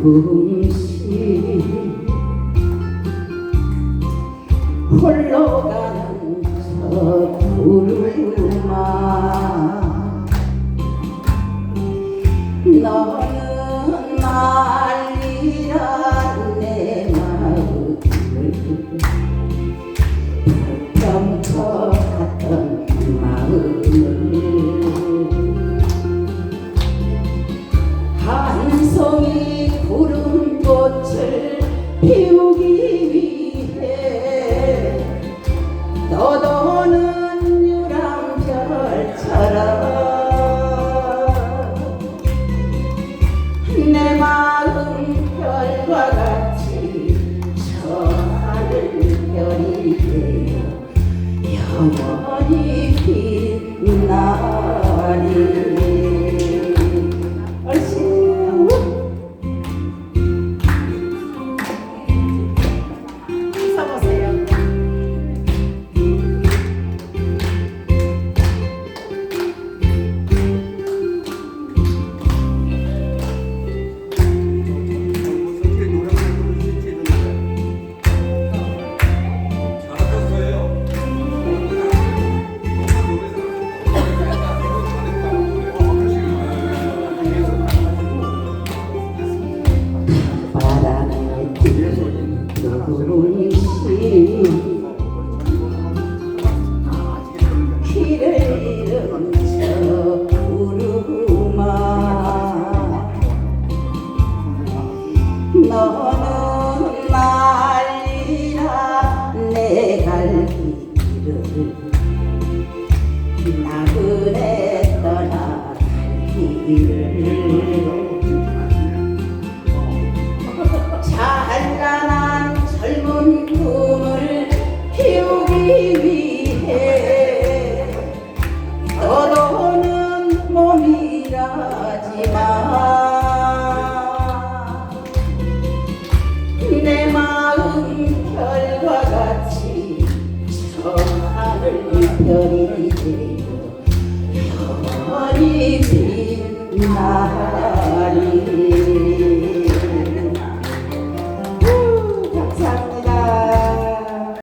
조금씩 홀로 가는 저 구름아 너는 말이란 내 마음을 피우기 위해 너도는 유랑별처럼 내 마음 별과 같 조금씩 길을 잃은 저 구름아 너는 말이라. 내갈 길을 나그네 떠나 갈 길을. 찬란 몸이라지만 내 마음 별과 같이 저 하늘 별이 되어 영원히 빛나